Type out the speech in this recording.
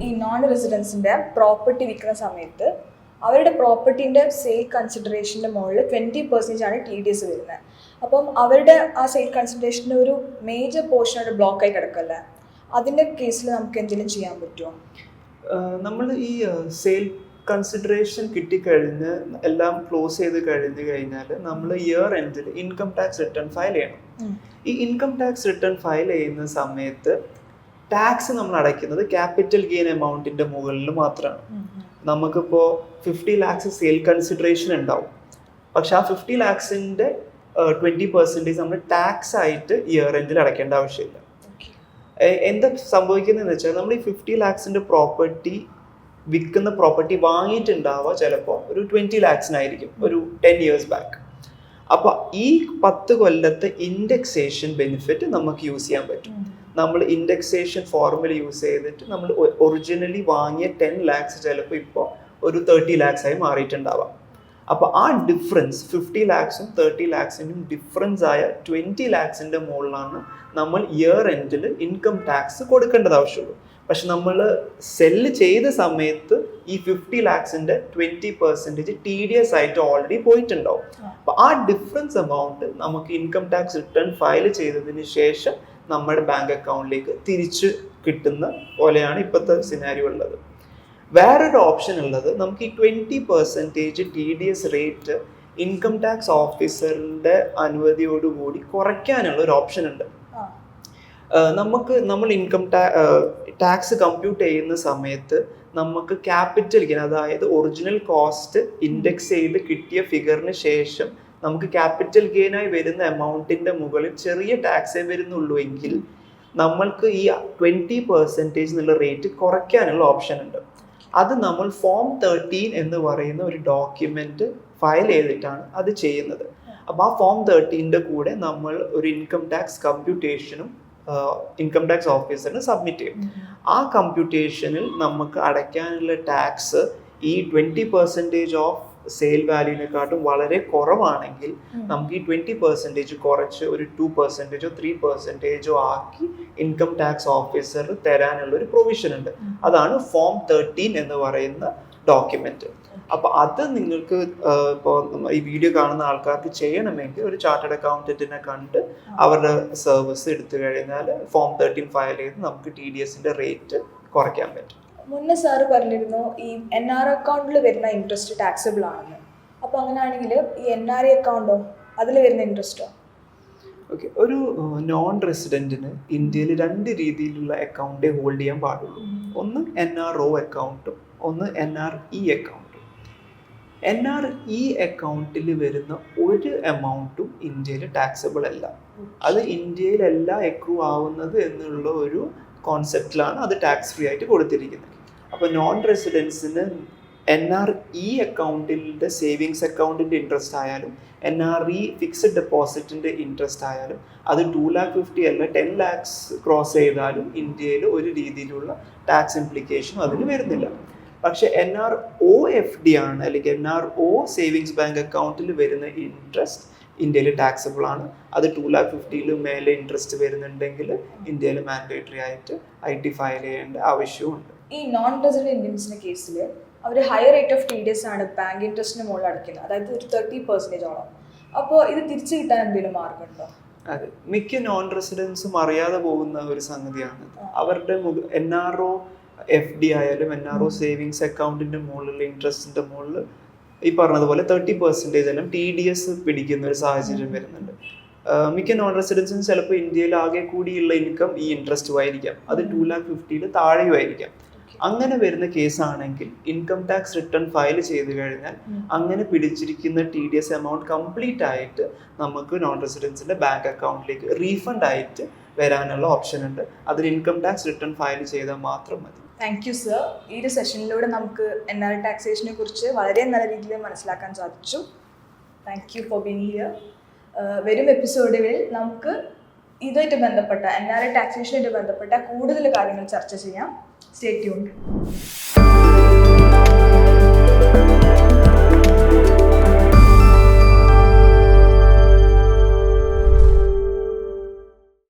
റെസിഡൻസിന്റെ property വിൽക്കുന്ന സമയത്ത് അവരുടെ പ്രോപ്പർട്ടീന്റെ സെയിൽ കൺസിഡറേഷന്റെ മുകളിൽ ട്വന്റി പെർസെന്റേജ് ആണ് ടി ഡി എസ് വരുന്നത് അപ്പം അവരുടെ ആ സെയിൽ കൺസിഡറേഷന്റെ ഒരു മേജർ പോർഷൻ അവിടെ ബ്ലോക്കായി കിടക്കല്ലേ? അതിന്റെ കേസിൽ നമുക്ക് എന്തെങ്കിലും ചെയ്യാൻ പറ്റുമോ നമ്മൾ ഈ സെയിൽ കൺസിഡറേഷൻ കിട്ടിക്കഴിഞ്ഞ് എല്ലാം ക്ലോസ് ചെയ്ത് കഴിഞ്ഞ് കഴിഞ്ഞാൽ നമ്മൾ ഇയർ എൻഡിൽ ഇൻകം ടാക്സ് റിട്ടേൺ ഫയൽ ചെയ്യണം. ഈ ഇൻകം ടാക്സ് റിട്ടേൺ ഫയൽ ചെയ്യുന്ന സമയത്ത് ടാക്സ് നമ്മൾ അടയ്ക്കുന്നത് ക്യാപിറ്റൽ ഗെയിൻ എമൗണ്ടിന്റെ മുകളിൽ മാത്രമാണ്. നമുക്കിപ്പോൾ ഫിഫ്റ്റി ലാക്സ് സെയിൽ കൺസിഡറേഷൻ ഉണ്ടാവും. പക്ഷെ ആ ഫിഫ്റ്റി ലാക്സിന്റെ ട്വന്റി പെർസെന്റേജ് നമ്മൾ ടാക്സ് ആയിട്ട് ഇയർ എൻഡിൽ അടയ്ക്കേണ്ട ആവശ്യമില്ല. എന്താ സംഭവിക്കുന്നതെന്ന് വെച്ചാൽ നമ്മൾ ഈ ഫിഫ്റ്റി ലാക്സിന്റെ പ്രോപ്പർട്ടി വിൽക്കുന്ന പ്രോപ്പർട്ടി വാങ്ങിയിട്ടുണ്ടാവുക ചിലപ്പോൾ ഒരു ട്വന്റി ലാക്സിനായിരിക്കും ഒരു ടെൻ ഇയേഴ്സ് ബാക്ക് അപ്പോൾ ഈ പത്ത് കൊല്ലത്തെ ഇൻഡെക്സേഷൻ ബെനിഫിറ്റ് നമുക്ക് യൂസ് ചെയ്യാൻ പറ്റും. നമ്മൾ ഇൻഡെക്സേഷൻ ഫോർമുല യൂസ് ചെയ്തിട്ട് നമ്മൾ ഒറിജിനലി വാങ്ങിയ ടെൻ ലാക്സ് ചിലപ്പോൾ ഇപ്പോൾ ഒരു തേർട്ടി ലാക്സ് ആയി മാറിയിട്ടുണ്ടാവാം. അപ്പോൾ ആ ഡിഫറൻസ് ഫിഫ്റ്റി ലാക്സും തേർട്ടി ലാക്സിനും ഡിഫറൻസ് ആയ ട്വന്റി ലാക്സിന്റെ മുകളിലാണ് നമ്മൾ ഇയർ എൻഡിൽ ഇൻകം ടാക്സ് കൊടുക്കേണ്ടത് ആവശ്യമുള്ളൂ. പക്ഷെ നമ്മൾ സെല്ല് ചെയ്ത സമയത്ത് ഈ fifty ലാക്സിന്റെ twenty percentage T D S ആയിട്ട് ഓൾറെഡി പോയിട്ടുണ്ടാവും. അപ്പോൾ ആ ഡിഫറൻസ് എമൗണ്ട് നമുക്ക് ഇൻകം ടാക്സ് റിട്ടേൺ ഫയൽ ചെയ്തതിന് ശേഷം നമ്മുടെ ബാങ്ക് അക്കൗണ്ടിലേക്ക് തിരിച്ച് കിട്ടുന്ന പോലെയാണ് ഇപ്പോഴത്തെ സിനാരി ഉള്ളത് വേറൊരു ഓപ്ഷൻ ഉള്ളത് നമുക്ക് ഈ twenty percentage T D S rate income tax ഓഫീസറിന്റെ അനുമതിയോടുകൂടി കുറയ്ക്കാനുള്ള ഒരു ഓപ്ഷൻ ഉണ്ട്. നമുക്ക് നമ്മൾ ഇൻകം ടാക്സ് കമ്പ്യൂട്ട് ചെയ്യുന്ന സമയത്ത് നമുക്ക് ക്യാപിറ്റൽ അതായത് ഒറിജിനൽ കോസ്റ്റ് ഇൻഡെക്സ് ചെയ്ത് കിട്ടിയ ഫിഗറിന് ശേഷം നമുക്ക് ക്യാപിറ്റൽ ഗെയിനായി വരുന്ന എമൗണ്ടിന്റെ മുകളിൽ ചെറിയ ടാക്സേ വരുന്നുള്ളൂ എങ്കിൽ നമ്മൾക്ക് ഈ ട്വന്റി പെർസെന്റേജ് എന്നുള്ള റേറ്റ് കുറയ്ക്കാനുള്ള ഓപ്ഷൻ ഉണ്ട്. അത് നമ്മൾ ഫോം തേർട്ടീൻ എന്ന് പറയുന്ന ഒരു ഡോക്യുമെന്റ് ഫയൽ ചെയ്തിട്ടാണ് അത് ചെയ്യുന്നത്. അപ്പോൾ ആ ഫോം തേർട്ടീന്റെ കൂടെ നമ്മൾ ഒരു ഇൻകം ടാക്സ് കമ്പ്യൂട്ടേഷനും ഇൻകം ടാക്സ് ഓഫീസറിന് സബ്മിറ്റ് ചെയ്യും. ആ കമ്പ്യൂട്ടേഷനിൽ നമുക്ക് അടയ്ക്കാനുള്ള ടാക്സ് ഈ ട്വന്റി പെർസെന്റേജ് ഓഫ് സെയിൽ വാല്യൂവിനെക്കാട്ടും വളരെ കുറവാണെങ്കിൽ നമുക്ക് ഈ ട്വന്റി പെർസെന്റേജ് കുറച്ച് ഒരു ടു പെർസെന്റേജോ ത്രീ പെർസെന്റേജോ ആക്കി ഇൻകം ടാക്സ് ഓഫീസർ തരാനുള്ള ഒരു പ്രൊവിഷൻ ഉണ്ട്. അതാണ് ഫോം തേർട്ടീൻ എന്ന് പറയുന്ന ഡോക്യുമെന്റ് അപ്പോൾ അത് നിങ്ങൾക്ക് ഇപ്പോൾ ഈ വീഡിയോ കാണുന്ന ആൾക്കാർക്ക് ചെയ്യണമെങ്കിൽ ഒരു ചാർട്ടേഡ് അക്കൗണ്ടന്റിനെ കണ്ട് അവരുടെ സർവീസ് എടുത്തു കഴിഞ്ഞാൽ ഫോം തേർട്ടീൻ ഫയൽ ചെയ്ത് നമുക്ക് ടി ഡി എസിന്റെ റേറ്റ് കുറയ്ക്കാൻ പറ്റും. മുന്നേ സാറ് പറഞ്ഞിരുന്നു ഈ എൻ ആർ അക്കൗണ്ടിൽ വരുന്ന ഇൻട്രസ്റ്റ് ടാക്സബിൾ ആണെന്ന്. അപ്പോൾ അങ്ങനെയാണെങ്കിൽ ഈ എൻ ആർ ഐ അക്കൗണ്ടോ അതിൽ വരുന്ന ഇൻട്രസ്റ്റോ ഓക്കെ ഒരു നോൺ റെസിഡന്റിന് ഇന്ത്യയിൽ രണ്ട് രീതിയിലുള്ള അക്കൗണ്ടേ ഹോൾഡ് ചെയ്യാൻ പാടുള്ളൂ. ഒന്ന് എൻ ആർ ഒ അക്കൗണ്ടും ഒന്ന് എൻ ആർ ഇ അക്കൗണ്ടും എൻ ആർ ഇ അക്കൗണ്ടിൽ വരുന്ന ഒരു എമൗണ്ടും ഇന്ത്യയിൽ ടാക്സബിൾ അല്ല. അത് ഇന്ത്യയിലല്ല എക്രൂ ആവുന്നത് എന്നുള്ള ഒരു കോൺസെപ്റ്റിലാണ് അത് ടാക്സ് ഫ്രീ ആയിട്ട് കൊടുത്തിരിക്കുന്നത്. അപ്പോൾ നോൺ റെസിഡൻസിന് എൻ ആർ ഇ അക്കൗണ്ടിന്റെ സേവിങ്സ് അക്കൗണ്ടിന്റെ ഇൻട്രസ്റ്റ് ആയാലും എൻ ആർ ഇ ഫിക്സഡ് ഡെപ്പോസിറ്റിന്റെ ഇൻട്രസ്റ്റ് ആയാലും അത് ടു ലാക്ക് ഫിഫ്റ്റി അല്ല ടെൻ ലാക്സ് ക്രോസ് ചെയ്താലും ഇന്ത്യയിൽ ഒരു രീതിയിലുള്ള ടാക്സ് ഇംപ്ലിക്കേഷനും അതിന് വരുന്നില്ല. പക്ഷേ N R O F D ആണ് അല്ലെങ്കിൽ N R O savings bank അക്കൗണ്ടിൽ വരുന്ന ഇൻട്രസ്റ്റ് ഇന്ത്യയിൽ ടാക്സബിൾ ആണ്. അത് ടു ലാക്ക് ഫിഫ്റ്റിയിൽ മേലെ ഇൻട്രസ്റ്റ് വരുന്നുണ്ടെങ്കിൽ ഇന്ത്യയിൽ മാൻഡേറ്ററി ആയിട്ട് ഐ ടി ഫയൽ ചെയ്യേണ്ട ആവശ്യമുണ്ട്. ഈ നോൺ റെസിഡന്റ് ഇന്ത്യൻസിന്റെ കേസിൽ അവർ higher rate of T D S ആണ് ബാങ്ക് ഇൻട്രസ്റ്റിന് മുകളിൽ അടയ്ക്കുന്നത്. അതായത് ഒരു തേർട്ടി പെർസെന്റേജോളം അപ്പോൾ ഇത് തിരിച്ചു കിട്ടാൻ എന്തെങ്കിലും മാർഗമുണ്ടോ അതെ. മിക്ക നോൺ റെസിഡൻസും അറിയാതെ പോകുന്ന ഒരു സംഗതിയാണ്. അവരുടെ N R O F D ആയാലും എൻ ആർ ഒ സേവിങ്സ് അക്കൗണ്ടിന്റെ മുകളിലുള്ള ഇൻട്രസ്റ്റിന്റെ മുകളിൽ ഈ പറഞ്ഞതുപോലെ തേർട്ടി പെർസെന്റേജ് എല്ലാം ടി ഡി എസ് പിടിക്കുന്ന ഒരു സാഹചര്യം വരുന്നുണ്ട്. മിക്ക നോൺ റെസിഡൻസും ചിലപ്പോൾ ഇന്ത്യയിൽ ആകെ കൂടിയുള്ള ഇൻകം ഈ ഇൻട്രസ്റ്റുമായിരിക്കാം അത് ടു ലാക്ക് ഫിഫ്റ്റിയിൽ താഴെയും ആയിരിക്കാം അങ്ങനെ വരുന്ന കേസാണെങ്കിൽ ഇൻകം ടാക്സ് റിട്ടേൺ ഫയൽ ചെയ്ത് കഴിഞ്ഞാൽ അങ്ങനെ പിടിച്ചിരിക്കുന്ന T D S amount complete ആയിട്ട് നമുക്ക് നോൺ റെസിഡൻസിന്റെ ബാങ്ക് അക്കൗണ്ടിലേക്ക് റീഫണ്ട് ആയിട്ട് വരാനുള്ള ഓപ്ഷൻ ഉണ്ട്. അതിന് ഇൻകം ടാക്സ് റിട്ടേൺ ഫയൽ ചെയ്താൽ മാത്രം മതി. താങ്ക് യു സർ ഈ ഒരു സെഷനിലൂടെ നമുക്ക് എൻ ആർ ടാക്സേഷനെ കുറിച്ച് വളരെ നല്ല രീതിയിൽ മനസ്സിലാക്കാൻ സാധിച്ചു. Thank you for being here വരും എപ്പിസോഡുകളിൽ നമുക്ക് ഇതുമായിട്ട് ബന്ധപ്പെട്ട എൻ ആർ ഐ ടാക്സേഷനായിട്ട് ബന്ധപ്പെട്ട കൂടുതൽ കാര്യങ്ങൾ ചർച്ച ചെയ്യാം. Stay tuned.